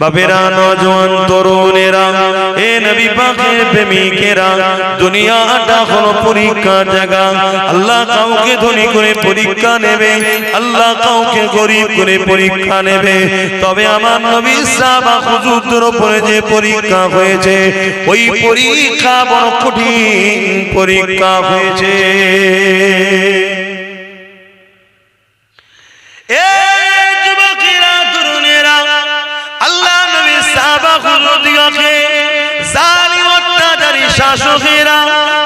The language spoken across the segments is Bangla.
বাপেরা নজওয়ান তরুণেরা এ নবী পাকের প্রেমিকেরা দুনিয়াটা হলো পরীক্ষার জায়গা। আল্লাহ কাউকে ধনী করে পরীক্ষা নেবে আল্লাহ কাউকে গরিব করে পরীক্ষা নেবে। তবে আমার নবী সাহাবা হুজুরদের উপরে যে পরীক্ষা হয়েছে ওই পরীক্ষা বড় কঠিন পরীক্ষা হয়েছে। হুজুরদিগকে জালিম অত্যাচারী শাসকেরা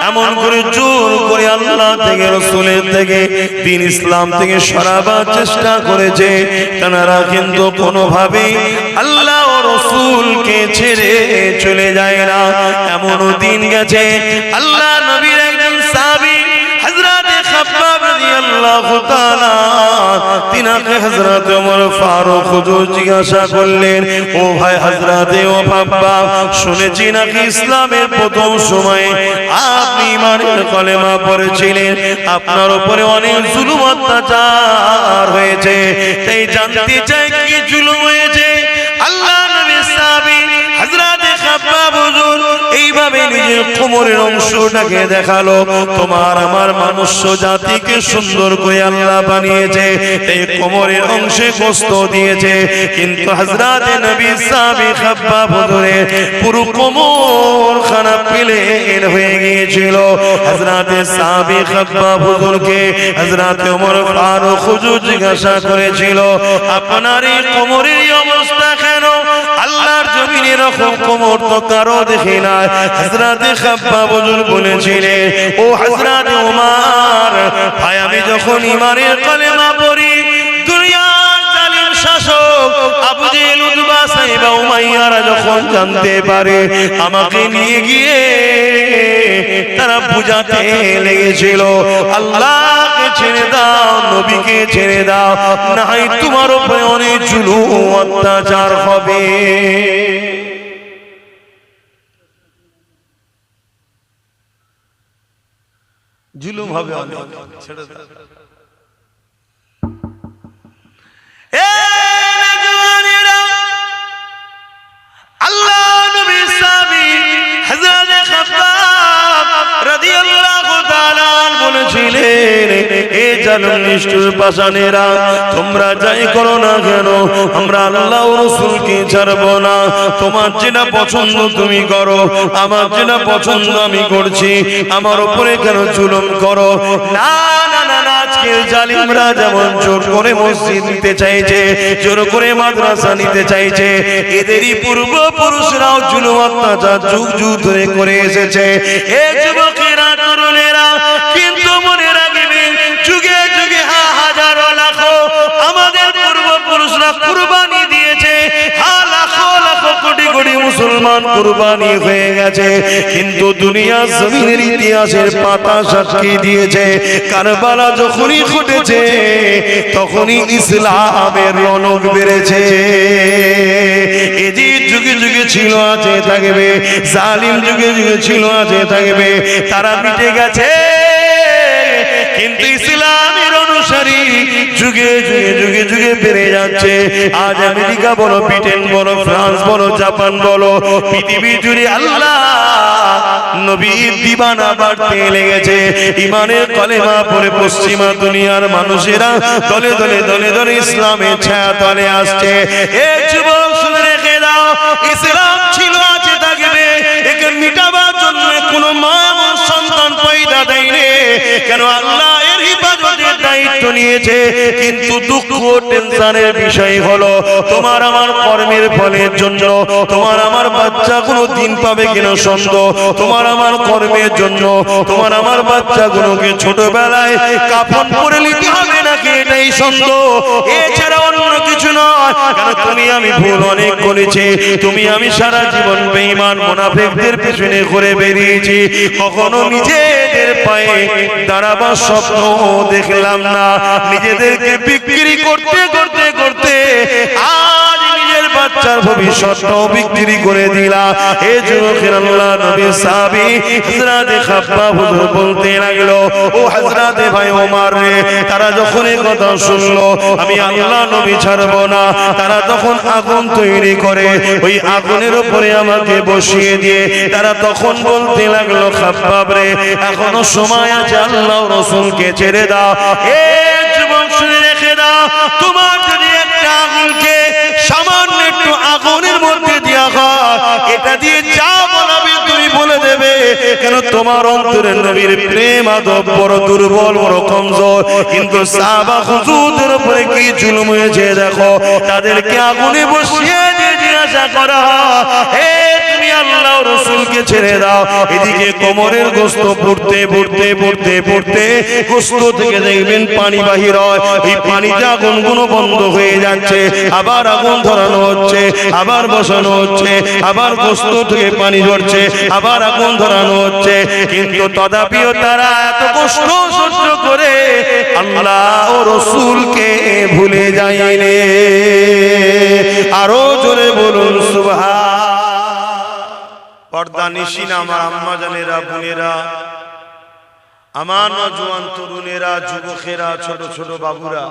এমন করে জোর করে আল্লাহ থেকে, রসুলের থেকে, দিন ইসলাম থেকে সরাবার চেষ্টা করেছে। তারা কিন্তু কোনোভাবে আল্লাহ রসুলকে ছেড়ে চলে যায় না। এমনও দিন গেছে। আল্লাহ নবীর একজন সাহাবী, হযরতে খাব্বাব রাদিয়াল্লাহু তাআলা তিনাকে হজরত ওমর ফারুক জিজ্ঞাসা করলেন, ও ভাই হজরতে ও শুনেছি নাকি ইসলামের প্রথম সময়ে আপনি ইমানের কলেমা পড়েছিলেন? আপনার উপরে অনেক জুলুম অত্যাচার হয়েছে। জানতে চাই কি এইভাবে নিজের কোমরের অংশটাকে দেখাল? তোমার আমার মনুষ্য জাতিকে সুন্দর করে আল্লাহ বানিয়েছে, এই কোমরের অংশে দিয়েছে। কিন্তু নবী সাহাবী খাব্বাব হুজুরের পুরো কোমর খানা প্লেন হয়ে গিয়েছিল। হযরত সাহাবী খাব্বাব হুজুরকে হযরত ওমর ফারুক হুজুর জিজ্ঞাসা করেছিল, আপনার এই কোমরের আল্লাহর জমিনে এরকম কোমর তো কারও দেখে না হযরতে খাব্বাব হুজুর বলেছিলেন, ও হযরতে ওমর ভাই, আমি যখন ইমানের কলেমা পড়ি, দুনিয়ার জালিম শাসক আবু জেহেল সাইবা উমাইয়ারা যখন জানতে পারে আমাকে নিয়ে গিয়ে তারা বুঝাতে লেগেছিল আল্লাহকে ছেড়ে দাও নবীকে ছেড়ে দাও নাই তোমার উপরে অনেক জুলুম অত্যাচার হবে। জুলুম হবে অনেক। ছেড়ে দাও। এ নওজওয়ানেরা, তোমরা যাই করো না কেন? আমরা না। তোমার যেটা পছন্দ তুমি করো, আমার যেটা পছন্দ আমি করছি। আমার উপরে কেন জুলুম করো? না না না আজকের জালিমরা যেমন জোর করে মসজিদ নিতে চাইছে, জোর করে মাদ্রাসা নিতে চাইছে, এদেরই পূর্বপুরুষরাও জুলুম, অত্যাচার যুগ যুগ ধরে করে এসেছে। এ যুবকেরা, তরুণেরা, কিন্তু মনে রাখবে, যুগে যুগে হাজারো লাখো আমাদের পূর্বপুরুষরা কুরবানি দিয়েছে কোটি কোটি মুসলমান কুরবানি হয়ে গেছে। কিন্তু দুনিয়া জমিনের ইতিহাসের পাতা সাক্ষী দিয়েছে। কারবালা যখনই ঘটেছে, তখনই ইসলামের রনক বেড়েছে। এজি যুগে যুগে ছিল, আছে থাকবে। জালিম যুগে যুগে ছিল, আছে থাকবে। তারা মিটে গেছে। যুগে যুগে যুগে যুগে বেড়ে যাচ্ছে। আজ আমেরিকা বলো, ব্রিটেন বলো, ফ্রান্স বলো, জাপান বলো, পৃথিবী জুড়ে আল্লাহ নবীর দিবানা বাড়তে লেগেছে। ইমানের পরে পশ্চিমা দুনিয়ার মানুষেরা দলে দলে দলে দলে ইসলামের ছায়া তলে আসছে। এ যুবক, শুনে রেখে দাও, ইসলাম ছিল, আছে থাকবে। একে মিটাবার জন্য কোনো মা সন্তান পয়দা দেয়নি। কেন আল্লাহ এর হিফাজতের দায়িত্ব নিয়েছে, কিন্তু দুঃখ টেনশনের বিষয় হলো, তোমার আমার কর্মের ফলের জন্য, তোমার আমার বাচ্চা কোনো দিন পাবে কিনা সন্দেহ, তোমার আমার কর্মের জন্য, তোমার আমার বাচ্চাগুলোকে ছোটবেলায় কাফন পরে নিতে হবে নাকি এটাই সন্দেহ? এছাড়া অন্য কিছু নয়, কেন তুমি আমি ভুল অনেক করেছি, তুমি আমি সারা জীবন বেঈমান মুনাফিকদের পেছনে ঘুরে বেরিয়েছি, কখনো নিজেদের পায়ে দাঁড়াবার স্বপ্ন দেখলাম না। নিজেদেরকে বিক্রি করতে করতে করতে বাচ্চা বাচ্চার ভবিষ্যৎটাও বিক্রি করে দিলা। এই যুবকের আল্লাহ নবী সাহাবী, হযরতে খাব্বাব হুজুর বলতে লাগল, ও হযরতে ভাই ওমর রে, তারা যখন এই কথা শুনলো, আমি আল্লাহ নবী ছাড়বো না। তারা তখন আগুন তৈরি করে, ওই আগুনের উপরে আমাকে বসিয়ে দিয়ে, তারা তখন বলতে লাগল, খাব্বাব রে, এখনও সময় আছে, আল্লাহ রসুলকে ছেড়ে দাও। এ শুনে রেখে দাও, তোমার আগুনের মধ্যে দেওয়া হয় এটা দিয়ে যা বলাবে তুমি বলে দেবে। কেন তোমার অন্তরের নবীর প্রেম আদব বড় দুর্বল, বড় কমজোর। কিন্তু সাহাবা হুজুরদের উপরে কি জুলুম হয়েছে, দেখো। তাদেরকে আগুনে বসিয়ে দিয়ে জিজ্ঞাসা করা, হে তুমি আল্লাহ রসুলকে ছেড়ে দাও। এদিকে কোমরের গোস্ত পড়তে পড়তে পড়তে পড়তে গোস্ত থেকে দেখবেন পানি বাহির হয়। এই পানিতে আগুনগুলো বন্ধ হয়ে যাচ্ছে, আবার আগুন ধরানো হচ্ছে, আবার বসানো হচ্ছে, আবার গোস্ত থেকে পানি ঝরছে, আবার আগুন ধরানো হচ্ছে। কিন্তু তথাপিও তারা এত কষ্ট সহ্য করে আল্লাহ ও রসুলকে ভুলে যায়নি। আরও জোরে সুবহা পর্দা নিশিন আমার আম্মা জানেরা, বোনেরা, আমার নজওয়ান তরুণেরা, যুবকেরা, ছোট ছোট বাবুরা,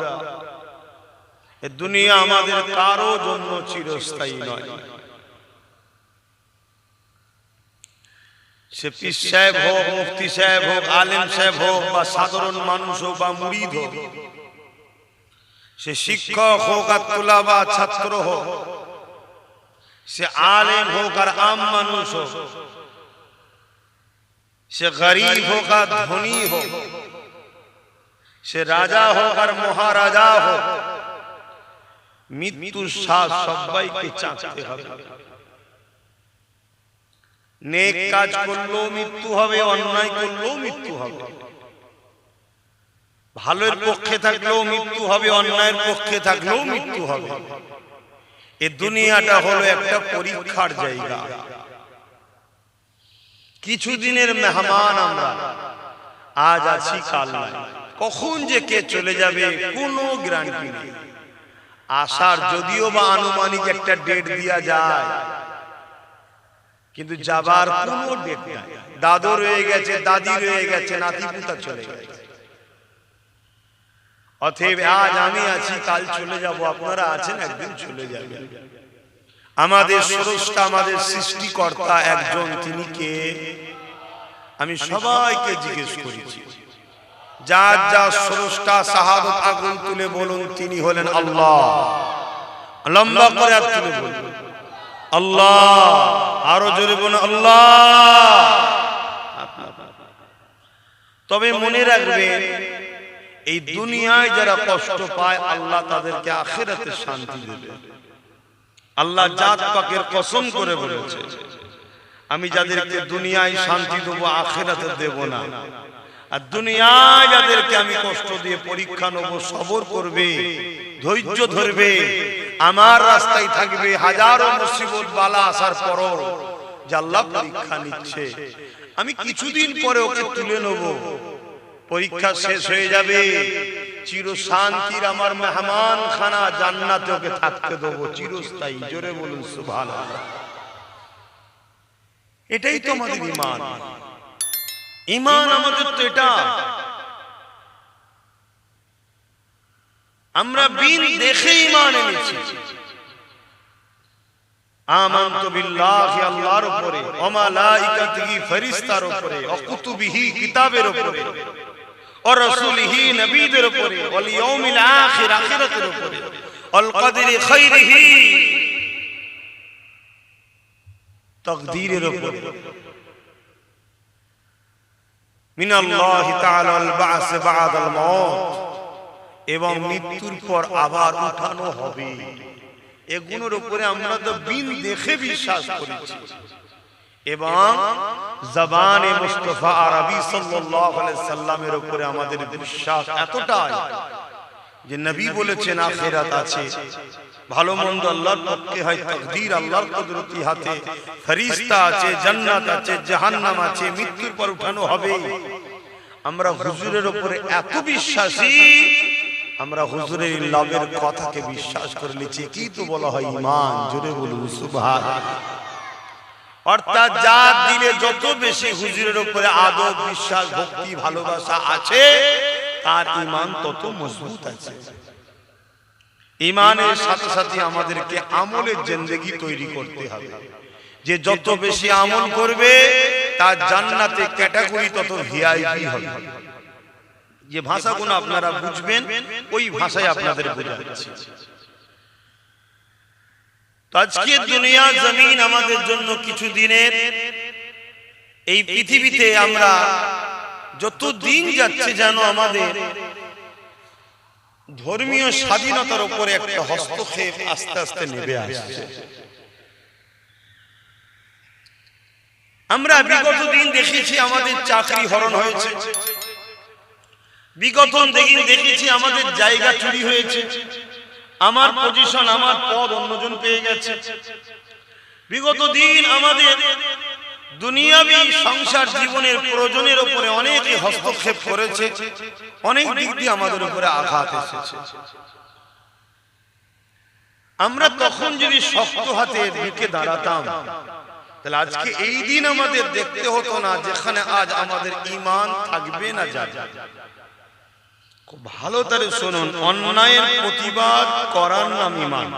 এ দুনিয়া আমাদের কারও জন্য চিরস্থায়ী নয়। সে পিস সাহেব হোক, মুফতি সাহেব হোক, আলেম সাহেব হোক, বা সাধারণ মানুষ হোক, বা মুরিদ হোক, সে শিক্ষক হোক, আর বা ছাত্র হোক সে আলেম হোক আর আম মানুষ হোক, সে গরিব হোক আর ধনী হোক, সে রাজা হোক আর মহারাজা হোক, মৃত্যুর সবাইকে হবে। নেক কাজ করলেও মৃত্যু হবে, অন্যায় করলেও মৃত্যু হবে। ভালোর পক্ষে থাকলেও মৃত্যু হবে, অন্যায়ের পক্ষে থাকলেও মৃত্যু হবে। এ দুনিয়াটা হলো একটা পরীক্ষার জায়গা। কিছুদিনের মেহমান আমরা। আজ আছি কাল কখন যে কে চলে যাবে কোনো গ্যারান্টি নেই। আসার যদিও বা আনুমানিক একটা ডেট দিয়া যায়। কিন্তু যাবার কোনো ডেট নাই। দাদু রয়ে গেছে দাদি রয়ে গেছে নাতি পুতা চলে গেছে। অতএব আজ আমি আছি কাল চলে যাব। আপনারা আছেন একদিন চলে যাবেন। আমাদের স্রষ্টা আমাদের সৃষ্টিকর্তা একজন তিনি কে? আমি সবাইকে জিজ্ঞেস করেছি যার যা স্রষ্টা শাহাদত আগুন তুলে বলুন তিনি হলেন আল্লাহ। লম্বা করে হাত তুলে বলুন আল্লাহ। আরও জোরে বলুন আল্লাহ। তবে মনে রাখবেন এই দুনিয়ায় যারা কষ্ট পায় আল্লাহ তাদেরকে আখেরাতে শান্তি দেবে। আল্লাহ জাত পাকের কসম করে বলেছে। আমি যাদেরকে দুনিয়ায় শান্তি দেবো আখেরাতে দেব না। আর দুনিয়ায় যাদেরকে আমি কষ্ট দিয়ে পরীক্ষা নেব সবর করবে ধৈর্য ধরবে। আমার রাস্তায় থাকবে হাজারো মুসিবত বালা আসার পরও যে আল্লাহ পরীক্ষা নিচ্ছে। আমি কিছুদিন পরে ওকে তুলে নেব। পরীক্ষা শেষ হয়ে যাবে। চির শান্তির আমার মেহমান খানা জান্নাতে ওকে থাকতে দেবো। চিরস্থায়ী। জোরে বলুন সুভান এটাই তো আমাদের ইমান ইমান আমাদের তো এটা। আমরা বিন দেখে ইমান এনেছি। আল্লাহর উপরে ওয়া মালাইকাতিহি ফেরেশতার উপরে ওয়া কুতুবিহি কিতাবের উপরে। বা'স এবং মৃত্যুর পর আবার উঠানো হবে। এগুলোর উপরে আমরা তো বিন দেখে বিশ্বাস করেছি। এবং জবানে মুস্তফা আরবি সাল্লাল্লাহু আলাইহি সাল্লামের উপরে আমাদের বিশ্বাস এতটাই যে নবী বলেছেন আখিরাত আছে। ভালো মন্দ আল্লাহর পক্ষে হয় তাকদীর আল্লাহর কুদরতি হাতে। ফেরেশতা আছে জান্নাত আছে জাহান্নাম আছে মৃত্যুর পর উঠানো হবে। আমরা হুজুরের উপরে এত বিশ্বাসী। আমরা হুজুরের লাভের কথাকে বিশ্বাস করে নিচ্ছি। কি তো বলা হয় ইমান? জোরে বলুন সুবহান। অর্থাৎ যার দিলে যত বেশি হুজুরের উপরে আদব বিশ্বাস ভক্তি ভালোবাসা আছে তার ইমান তত মজবুত আছে। ইমানের সাথে সাথে আমাদেরকে আমলের জিন্দেগি তৈরি করতে হবে। যে যত বেশি আমল করবে তার জান্নাতে ক্যাটাগরি তত ভিআইপি হবে। যে ভাষাগুলো আপনারা বুঝবেন ওই ভাষায় আপনাদের বোঝাচ্ছি। তো আজকে দুনিয়া জমিন আমাদের জন্য কিছু দিনের। এই পৃথিবীতে আমরা যত দিন যাচ্ছে যেন আমাদের ধর্মীয় স্বাধীনতার উপরে একটা হস্তক্ষেপ আস্তে আস্তে নেমে আসছে। আমরা বিগত দিন দেখেছি আমাদের চাকরি হরণ হয়েছে। বিগত দিন দেখেছি আমাদের জায়গা চুরি হয়েছে। আমার পজিশন আমার পদ অন্যজন পেয়ে গেছে। বিগত দিন আমাদের দুনিয়াবি সংসার জীবনের প্রয়োজনের উপরে অনেকে হস্তক্ষেপ করেছে। অনেক দিক দিয়ে আমাদের উপরে আঘাত এসেছে। আমরা তখন যদি শক্ত হাতে ঢুকে দাঁড়াতাম, তাহলে আজকে এই দিন আমাদের দেখতে হতো না যেখানে আজ আমাদের ইমান থাকবে না খুব ভালো তারে শুনুন, অন্যায়ের প্রতিবাদ করার নাম ইমান।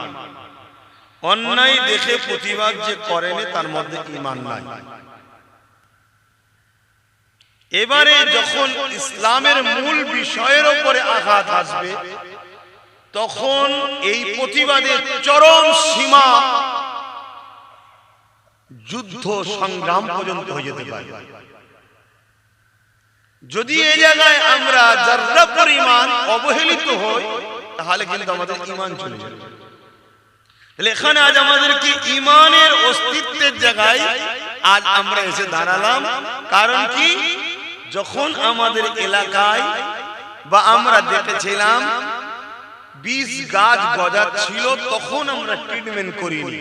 অন্যায় দেখে প্রতিবাদ যে করেনি, তার মধ্যে ইমান নাই। এবারে যখন ইসলামের মূল বিষয়ের উপরে আঘাত আসবে, তখন এই প্রতিবাদের চরম সীমা যুদ্ধ সংগ্রাম পর্যন্ত হয়ে যেতে পারে। যদি এই জায়গায় আমরা যার্রা পরিমাণ অবহেলিত হই, তাহলে কিন্তু আমাদের ইমান চলে যাবে। এখানে আজ আমাদেরকে ইমানের অস্তিত্বের জায়গায় আজ আমরা এসে দাঁড়ালাম। কারণ কি? যখন আমাদের এলাকায় বা আমরা দেখেছিলাম বীজ গাছ গজা ছিল, তখন আমরা ট্রিটমেন্ট করিনি।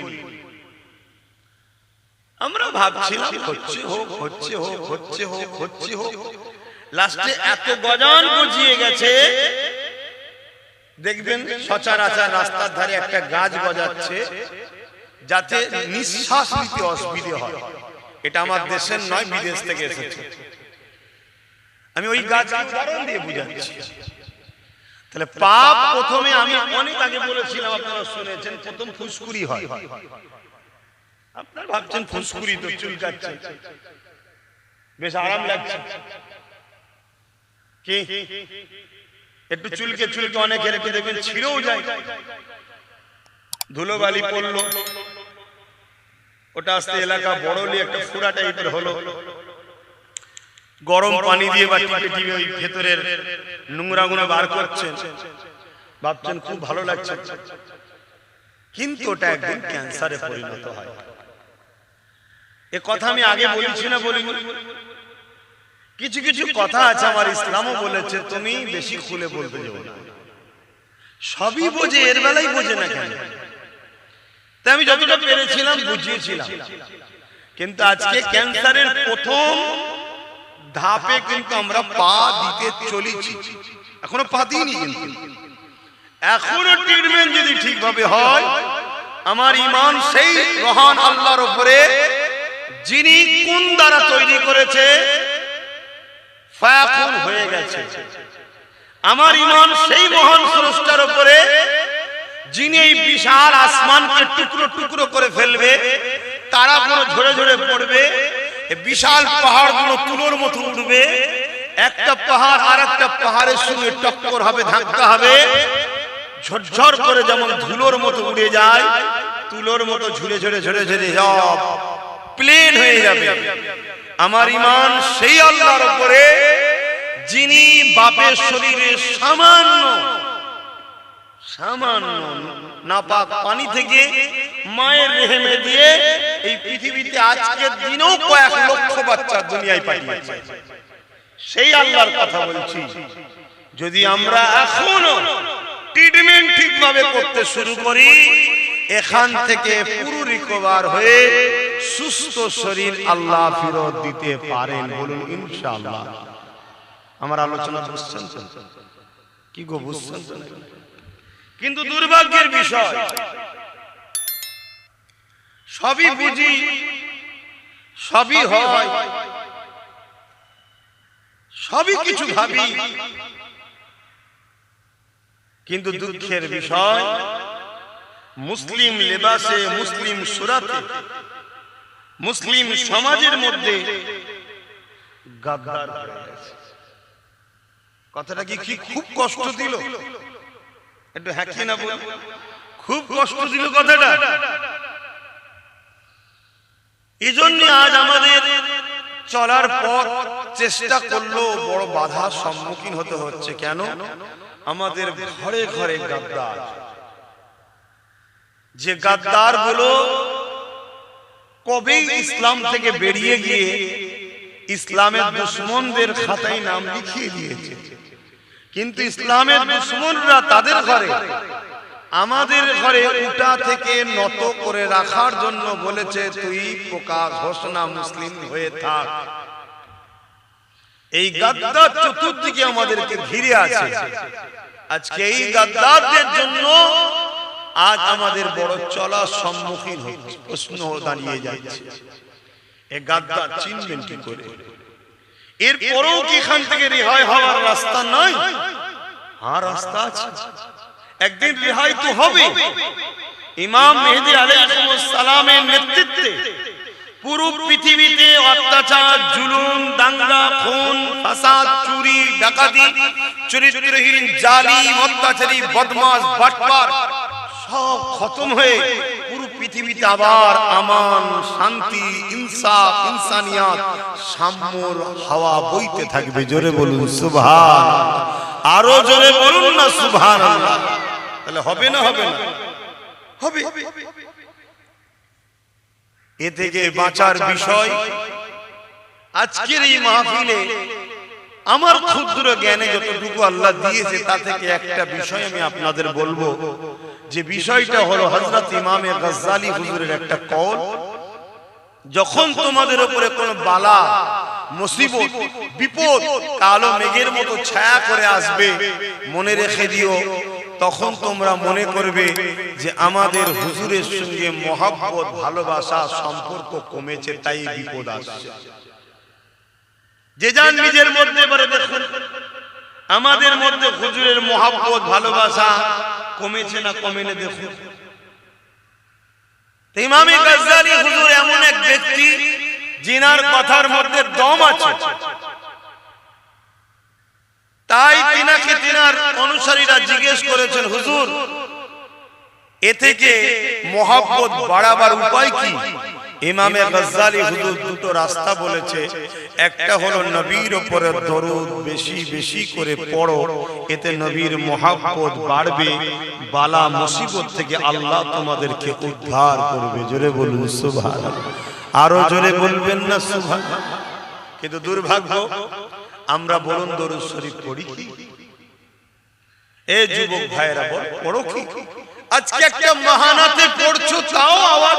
আমরা ভাবছিলাম, হচ্ছে হোক হচ্ছে হোক হচ্ছে হোক হচ্ছে হোক। লাস্টে এত গজান গজিয়ে গেছে। দেখবেন সচরাচর রাস্তার ধারে একটা গাছ গজাচ্ছে যাতে নিঃশ্বাস নিতে অসুবিধে হয়। এটা আমার দেশের নয় বিদেশ থেকে এসেছে। আমি ওই গাছ উদাহরণ দিয়ে বুঝাচ্ছি। তাহলে পাপ প্রথমে আমি অনেক আগে বলেছিলাম আপনারা শুনেছেন প্রথম ফুসকুরি হয়। আপনারা ভাবছেন ফুসকুরি তো চুলকাচ্ছে। বেশ আরাম লাগছে। কি? একটু চুলকে চুলকে অনেকে রেখে দেখবেন ছিঁড়েও যায়। ধুলোবালি পড়ল। ওটা আসতে এলাকা বড়লি একটা ফুরা টাইপের হলো। গরম পানি দিয়ে বা টিপে টিপে ওই ভেতরের নোংরা গুলো বার করছেন। ভাবছেন খুব ভালো লাগছে। কিন্তু ওটা একদিন ক্যান্সারে পরিণত হয়। এ কথা আমি আগে বলেছি না বলি কিছু কিছু কথা আছে আমার ইসলামও বলেছে তুমি বেশি খুলে বলতে যাব না। সবই বোঝে এর বেলাই বোঝে না কেন? তাই আমি যতটা পেরেছিলাম বুঝিয়েছিলাম। কিন্তু আজকে ক্যান্সারের প্রথম ধাপে কিন্তু আমরা পা দিতে চলেছি। এখনও পা দিইনি কিন্তু। এখনও ট্রিটমেন্ট যদি ঠিকভাবে হয় আমার ইমান সেই রহান আল্লাহর উপরে যিনি কোন দ্বারা তৈরি করেছে ফায়াকুন হয়ে গেছে। আমার ইমান সেই মহান স্রষ্টার উপরে যিনি এই বিশাল আসমানকে টুকরো টুকরো করে ফেলবে তারা কোনো ঝরে ঝরে পড়বে বিশাল পাহাড়গুলো তুলোর মতো উঠবে একটা পাহাড় আর একটা পাহাড়ের সঙ্গে টক্কর হবে ধাক্কা হবে ঝরঝর করে যেমন ধুলোর মতো উড়ে যায় তুলোর মতো ঝুড়ে ঝরে ঝরে ঝরে সব প্লেন হয়ে যাবে। আমার ইমান সেই আল্লাহর উপরে যিনি বাপের শরীরে সামান্য সামান্য নাপাক পানি থেকে মায়ের রেহেমে দিয়ে এই পৃথিবীতে আজকের দিনেও কয়েক লক্ষ বাচ্চা দুনিয়ায় পাঠিয়েছে। সেই আল্লাহর কথা বলছি। যদি আমরা এখনও ট্রিটমেন্ট ঠিকভাবে করতে শুরু করি এখান থেকে পুরো রিকভার হয়ে সুস্থ শরীর আল্লাহ ফেরত দিতে পারেন বলুন, ইনশাআল্লাহ। আমার আলোচনা বুঝছেন কি গো, বুঝছেন কিন্তু দুর্ভাগ্যের বিষয়, সবই বুঝি, সবই হয়, সবই কিছু ভাবি, কিন্তু দুঃখের বিষয়, মুসলিম লেবাসে, মুসলিম সুরাতে মুসলিম সমাজের মধ্যে কথাটা কি খুব কষ্ট দিল? একটু হ্যাকি না খুব কষ্ট দিল কথাটা। এই জন্য আজ আমাদের চলার পর চেষ্টা করল বড় বাধার সম্মুখীন হতে হচ্ছে। কেন? আমাদের ঘরে ঘরে গাদ্দার। যে গাদ্দারগুলো কবেই ইসলাম থেকে বেরিয়ে গিয়ে ইসলামের দুশ্মনদের খাতায় নাম লিখিয়ে দিয়েছে। কিন্তু ইসলামের দুশ্মনরা তাদের ঘরে আমাদের ঘরে উটা থেকে নত করে রাখার জন্য বলেছে তুই পোকা ঘোষণা মুসলিম হয়ে থাক। এই গাদ্দার চতুর্দিকে আমাদেরকে ঘিরে আছে। আজকে এই গাদ্দারদের জন্য আজ আমাদের বড় চলার সম্মুখীন হচ্ছে। প্রশ্ন দাঁড়িয়ে যাচ্ছে। এ গাদ্দার চিনবেন কি করে? এরপরেও কি এখান থেকে রেহাই হওয়ার রাস্তা নাই? হ্যাঁ রাস্তা আছে। একদিন রেহাই তো হবে। ইমাম মেহেদি সালামের নেতৃত্বে পুরো পৃথিবীতে অত্যাচার, জুলুম, দাঙ্গা, খুন, ফাসাদ, চুরি, ডাকাতি, চরিত্রহীন, জালিম, অত্যাচারী, বদমাশ, বাটপার সব খতম হয়ে পুরো পৃথিবীতে আবার আমান, শান্তি ইনসাফ ইনসানিয়াত, সাম্যর হাওয়া বইতে থাকবে। জোরে বলুন, সুবহান। আরও জোরে বলুন না সুবহান তাহলে হবে না হবে না? হবে। এ থেকে বাঁচার বিষয় আজকের এই মাহফিলে আমার ক্ষুদ্র জ্ঞানে যতটুকু আল্লাহ দিয়েছে, তা থেকে একটা বিষয় আমি আপনাদের বলব। যে বিষয়টা হলো হজরত ইমামে গজ্জালি হুজুরের একটা কল যখন তোমাদের উপরে কোনো বালা, মুসিবত, বিপদ, কালো মেঘের মতো ছায়া করে আসবে, মনে রেখে দিও, তখন তোমরা মনে করবে যে আমাদের হুজুরের সঙ্গে মহাব্বত, ভালোবাসা, সম্পর্ক কমেছে, তাই বিপদ আসছে। যে যান নিজের মধ্যে আমাদের মধ্যে হুজুরের মহাব্বত, ভালোবাসা কমেছে না কমেনে দেখুন ইমামি ইমামে গাজ্জালি হুজুর এমন এক ব্যক্তি জিনার কথার মধ্যে দম আছে। তাই তিনাকে তিনার অনুসারীরা জিজ্ঞেস করেছেন হুজুর এ থেকে মহাব্বত বাড়াবার উপায় কি? ইমামে গজ্জালি হুজুর দুটো রাস্তা বলেছে। একটা হলো নবীর উপরে দরুদ বেশি বেশি করে পড়ো। এতে নবীর মহাব্বত বাড়বে। বালা মুসিবত থেকে আল্লাহ তোমাদেরকে উদ্ধার করবে। জোরে বলুন সুবহান আরও জোরে বলবেন না সুবহান কিন্তু দুর্ভাগ্য আমরা বলুন দরুদ শরীফ পড়ি কি? এ যুবক ভাইরা বল পড়ো কি? আজকে একটা মহানাতে পড়ছো তাও আওয়াজ।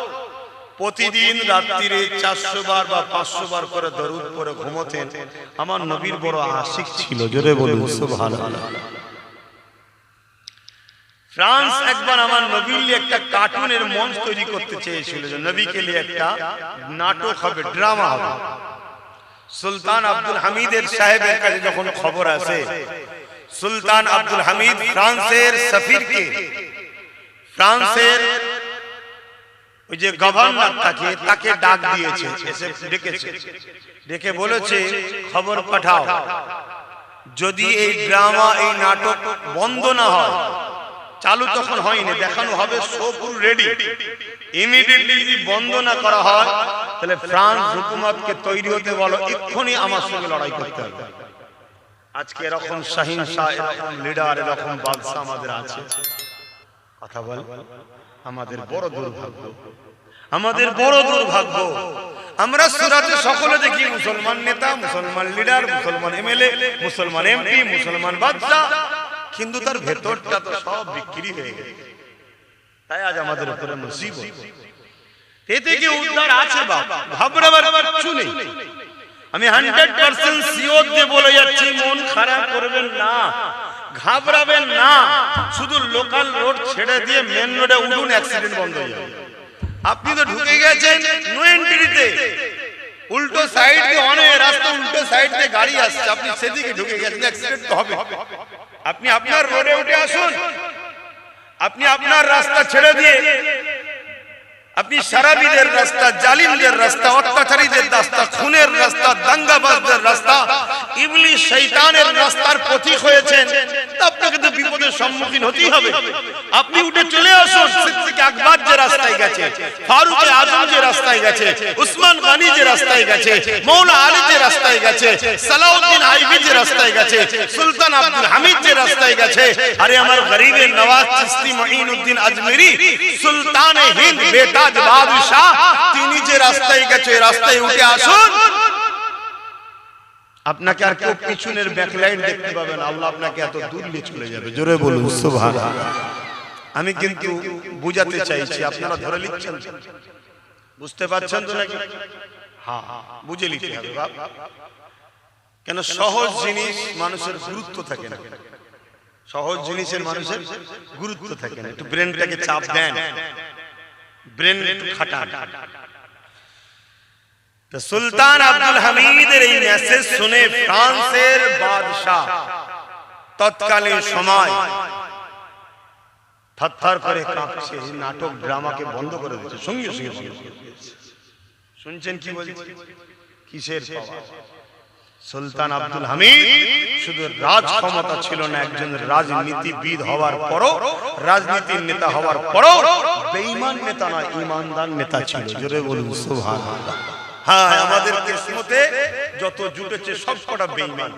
প্রতিদিন রাত্রিরে চারশো বার বা পাঁচশো বার করে দরুদ করে ঘুমোতেন। আমার নবীর বড় আশিক ছিল, জোরে বলুন, সুবহানাল্লাহ। ফ্রান্স একবার আমার নবীর একটা কার্টুনের মঞ্চ তৈরি করতে চেয়েছিল যে নবীকে নিয়ে একটা নাটক হবে, ড্রামা হবে। সুলতান আব্দুল হামিদের সাহেবের কাছে যখন খবর আসে, সুলতান আব্দুল হামিদ ফ্রান্সের সফিরকে, ফ্রান্সের ওই যে গভর্নর তাকে তাকে ডাক দিয়েছে এসে ডেকেছে। ডেকে বলেছে খবর পাঠাও। যদি এই ড্রামা এই নাটক বন্ধ না হয় চালু তখন হয়নি দেখানো হবে শো পুরো রেডি। ইমিডিয়েটলি যদি বন্ধ না করা হয় তাহলে ফ্রান্স হুকুমতকে তৈরি হতে বলো এক্ষুনি আমার সঙ্গে লড়াই করতে হবে। আজকে এরকম সহিংসা এরকম লিডার এরকম বাদশা আমাদের আছে। কথা বল। আমাদের বড় দুর্ভাগ্য। আমাদের বড় দুর্ভাগ্য। আমরা সুরাতে সকলে দেখি মুসলমান নেতা মুসলমান লিডার মুসলমান এমএলএ মুসলমান এমপি মুসলমান বাদশা কিন্তু তার ভেতরটা তো সব বিক্রি হয়ে গেছে। তাই আজ আমাদের উপরে মুসিবত। এতে কি উদ্ধার আছে বাবা ঘাবড়াবার কিছু নেই। আমি হান্ড্রেড পার্সেন্ট সিওর দিয়ে বলে যাচ্ছি মন খারাপ করবেন না। ঘাবড়াবেন না। শুধু লোকাল রোড ছেড়ে দিয়ে মেন রোডে উঠুন অ্যাক্সিডেন্ট বন্ধ হয়ে যাবে। আপনি তো ঢুকে গেছেন নো এন্ট্রিতে উল্টো সাইড দিয়ে অনেক রাস্তা, উল্টো সাইড দিয়ে গাড়ি আসছে। আপনি সেদিকে ঢুকে গেছেন অ্যাক্সিডেন্ট তো হবে। আপনি আপনার রোডে উঠে আসুন। আপনি আপনার রাস্তা ছেড়ে দিয়ে আপনি সারাবিদের রাস্তা, জালিমদের রাস্তা, অত্যাচারীদের রাস্তা, খুনের রাস্তা, দাঙ্গাবাজদের রাস্তা ইবলিশ শৈতানের রাস্তার পথিক হয়েছেন আপনাকে তো বিপদের সম্মুখীন হতেই হবে। আপনি উঠে চলে আসুন, সিদ্দিক আকবর যে রাস্তায় গেছে, ফারুক আজম যে রাস্তায় গেছে, উসমান গানি যে রাস্তায় গেছে মৌলা আলী যে রাস্তায় গেছে, সালাউদ্দিন আইবি যে রাস্তায় গেছে, সুলতান আব্দুল হামিদ যে রাস্তায় গেছে, আরে আমার গরিবের নওয়াজ চিস্তি মঈনুদ্দিন আজমেরি, সুলতান হিন্দ, বেতাজ বাদশাহ তিনি যে রাস্তায় গেছে, রাস্তায় উঠে আসুন। আপনাকে আর কেউ পিছনের ব্যাকলাইট দেখতে পাবেন আল্লাহ আপনাকে এত দূর নিয়ে চলে যাবে। জোরে বলুন আমি কিন্তু বুঝাতে চাইছি, আপনারা ধরে লিখছেন বুঝতে পারছেন তো নাকি? হ্যাঁ বুঝে লিখতে হবে। কেন সহজ জিনিস মানুষের গুরুত্ব থাকে না। সহজ জিনিসের মানুষের গুরুত্ব থাকে না। একটু ব্রেনটাকে চাপ দেন। ব্রেন খাটান। তো সুলতান আব্দুল হামিদের এই মেসেজ শুনে ফ্রান্সের বাদশাহ তৎকালীন সময় থরথর করে কাঁপছে নাটক, ড্রামাকে বন্ধ করে দিচ্ছে সঙ্গে সঙ্গে। শুনছেন কি বলছে কিসের? সুলতান আব্দুল হামিদ শুধু রাজ ক্ষমতা ছিল না, একজন রাজনীতিবিদ হওয়ার পরও, রাজনীতির নেতা হওয়ার পরও, বেঈমান নেতা না ইমানদার নেতা ছিল জোরে বলুন, সুবহানাল্লাহ হ্যাঁ আমাদের কিসমতে যত জুটেছে সব কটা বেঈমান।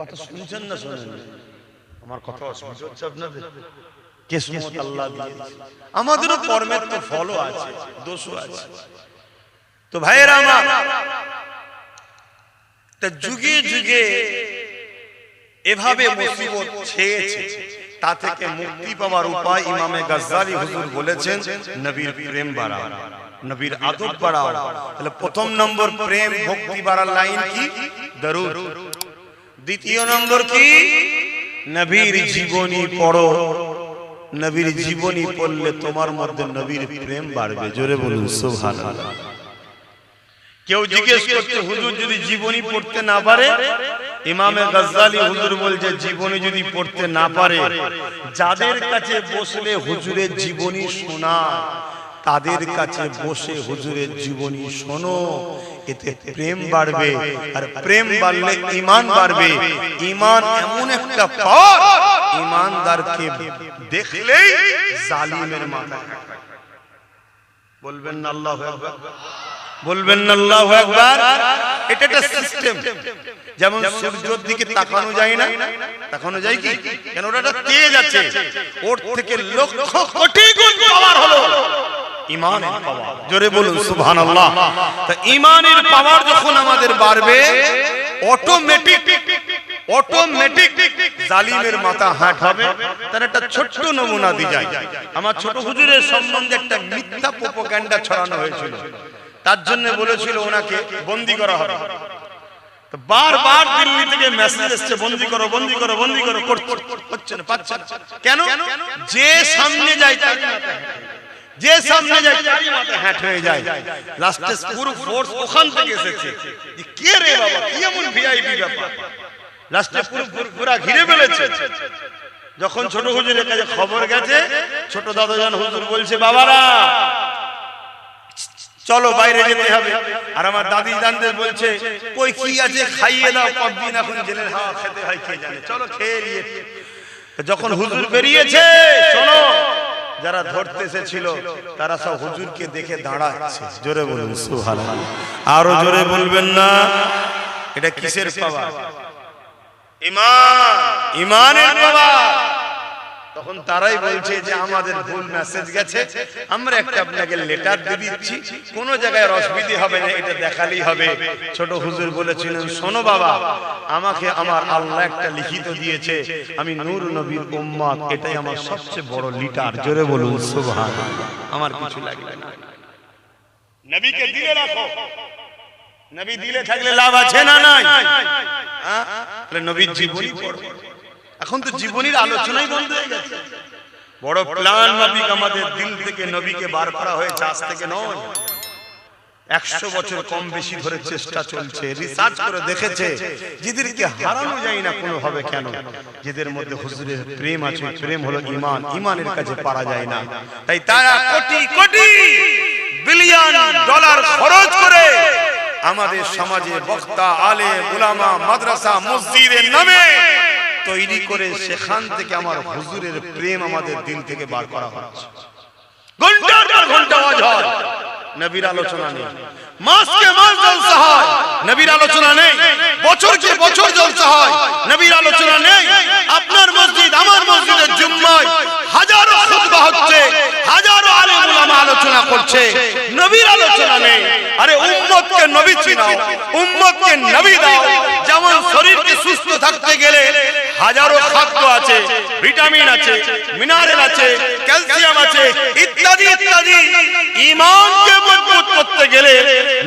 কথা শুনছেন না শুনেন। আমার কথা অসুবিধা হচ্ছে আপনাদের? কিসমত আল্লাহ দিয়েছে। আমাদেরও কর্মের তো ফলও আছে দোষও আছে। তো ভাইয়েরা আমার তা যুগে যুগে এভাবে মুসিবত ছেয়েছে। তা থেকে মুক্তি পাওয়ার উপায় ইমামে গাজ্জালি হুজুর বলেছেন নবীর প্রেম বাড়াও নবীর আদব বাড়াও। তাহলে প্রথম নম্বর প্রেম, ভক্তি বাড়ার লাইন কি? দরুদ। দ্বিতীয় নম্বর কি? নবীর জীবনী পড়ো। নবীর জীবনী পড়লে তোমার মধ্যে নবীর প্রেম বাড়বে। জোরে বলুন, সুবহানাল্লাহ। কেউ জিজ্ঞেস করছে, হুজুর যদি জীবনী পড়তে না পারে? ইমামে গজ্জালি হুজুর বলছে, জীবনী যদি পড়তে না পারে, যাদের কাছে বসলে হুজুরের জীবনী শোনা তাদের কাছে বসে হুজুরের জীবনী শোনো এতে প্রেম বাড়বে আর প্রেম বাড়লে ইমান বাড়বে। ইমান এমন একটা পাওয়ার ইমানদারকে দেখলেই জালিমের মাথা বলবেন না আল্লাহ আকবার। বলবেন না আল্লাহ একবার এটা একটা সিস্টেম যেমন সূর্যের দিকে তাকানো যায় না তাকানো যায় কি? কেন? ওটা তেজ আছে। ওর থেকে লক্ষ কোটি গুণ পাওয়ার হলো। ইমানের পাওয়ার। জোরে বলুন সুবহানাল্লাহ। তা ইমানের পাওয়ার যখন আমাদের বাড়বে অটোমেটিক অটোমেটিক জালিমের মাথা হাট হবে। তার একটা ছোট্ট নমুনা দিয়ে যায় আমার ছোট হুজুরের সম্বন্ধে একটা মিথ্যা প্রোপাগান্ডা ছড়ানো হয়েছিল। তার জন্য বলেছিল ওনাকে বন্দি করা হবে। বারবার দিল্লি থেকে মেসেজ এসছে বন্দি করো বন্দি করো বন্দি করো হচ্ছে না পাচ্ছে কেন? যে সামনে যায় তার যে সামনে যায় তারই মাথা হ্যাট হয়ে যায় লাস্টে পুরো ফোর্স ওখান থেকে এসেছে। যে কে রে বাবা কি এমন ভিআইপি ব্যাপার? লাস্টে পুরো পুরা ঘিরে ফেলেছে। যখন ছোট হুজুরের কাছে খবর গেছে ছোট দাদাজান হুজুর বলছে বাবারা চলো বাইরে যেতে হবে। আর আমার দাদি জানদের বলছে কই কি আছে খাইয়ে দাও কতদিন এখন জেলের হাওয়া খেতে হয় কে জানে? চলো খেয়ে নিয়ে যখন হুজুর বেরিয়েছে শোনো যারা ধরতে এসেছিল তারা সব হুজুরকে দেখে দাঁড়াচ্ছে। জোরে বলুন, সুবহানাল্লাহ। আরও জোরে বলবেন না? এটা কিসের পাওয়া ইমান। ইমানের পাওয়া তখন তারাই বলছে যে আমাদের ভুল মেসেজ গেছে। আমরা একটা আপনাকে লেটার দিয়ে দিচ্ছি। কোন জায়গায় অসুবিধে হবে না এটা দেখালেই হবে। ছোট হুজুর বলেছিলেন শোনো বাবা আমাকে আমার আল্লাহ একটা লিখিত দিয়েছে। আমি নূর নবীর উম্মত এটাই আমার সবচেয়ে বড় লিটার জোরে বলুন সুবহান আমার কিছু লাগবে না। নবীকে দিলে রাখো। নবী দিলে থাকলে লাভ আছে না নাই? হ্যাঁ? নবীর জীবনী পড়ো এখন তো জীবনীর আলোচনাই বন্ধ হয়ে গেছে। বড় প্লান মাফিক আমাদের দিল থেকে নবীকে বার করা হয়েছে আজ থেকে নয়। একশো বছর কম বেশি ধরে চেষ্টা চলছে রিসার্চ করে দেখেছে। যেদেরকে হারানো যায় না কোনো ভাবে কেন? যেদের মধ্যে হুজুরের প্রেম আছে প্রেম হলো ইমান ইমানের কাছে পারা যায় না। তাই তারা কোটি কোটি বিলিয়ন ডলার খরচ করে আমাদের সমাজে বক্তা আলে উলামা মাদ্রাসা মসজিদের নামে তৈরি করে সেখান থেকে আমার হুজুরের প্রেম আমাদের দিল থেকে বার করা হচ্ছে। ঘণ্টার পর ঘণ্টা আওয়াজ হয়। নবীর আলোচনা নেই। মাসকে মাস জলসা হয়। নবীর আলোচনা নেই। বছরকে বছর জলসা হয়। নবীর আলোচনা নেই। আপনার মসজিদ আমার মসজিদের জুম্মায় হাজারো খুতবা হচ্ছে। হাজারো আলেম উলামা আলোচনা করছে। নবীর আলোচনা নেই। আরে উম্মতকে নবী চিনাও। উম্মতকে নবী দাও। যেমন শরীরকে সুস্থ থাকতে গেলে হাজারো খাদ্য আছে ভিটামিন আছে মিনারেল আছে ক্যালসিয়াম আছে ইত্যাদি। ইত্যাদি। ইমানকে মজবুত করতে গেলে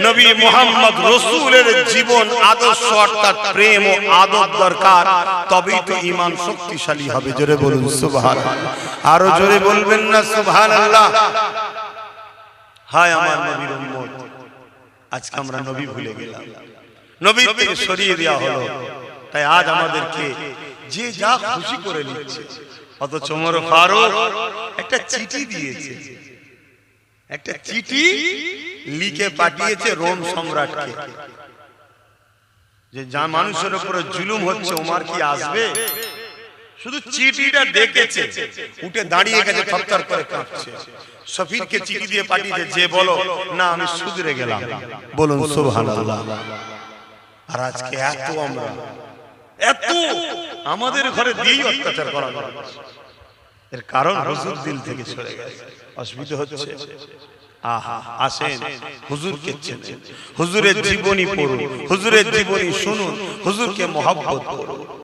নবী মোহাম্মদ রসুলের জীবন, আদর্শ অর্থাৎ প্রেম ও আদব দরকার। তবেই তো ইমান শক্তিশালী হবে, জোরে বলুন সুবহান আরও জোরে বলবেন না সুবহান আল্লাহ হায় আমার নবীর উম্মত, আজকে আমরা নবী ভুলে গেলাম। নবীর থেকে সরিয়ে দেওয়া হলো। তাই আজ আমাদেরকে যে যা খুশি করে নিচ্ছে, অথচ ওমর ফারুক একটা চিঠি দিয়েছে। একটা চিঠি লিখে পাঠিয়েছে রোম সম্রাটকে। যে যা মানুষের উপরে জুলুম হচ্ছে ওমার কি আসবে? শুধু চিঠিটা দেখেছে উঠে দাঁড়িয়ে গেছে থরথর করে কাঁপছে। সফিরকে চিঠি দিয়ে পাঠিয়েছে যে বলো না আমি সুধরে গেলাম। বলুন সুবহানাল্লাহ। আর আজকে এত আমরা। এত আমাদের ঘরে দিয়েই অত্যাচার করা। এর কারণ হুজুর দিল থেকে সরে গেছে। অসুবিধা হচ্ছে আহা আসেন। হুজুরকে চেনেন। হুজুরের জীবনী পড়ুন। হুজুরের জীবনী শুনুন। হুজুরকে মহব্বত করুন।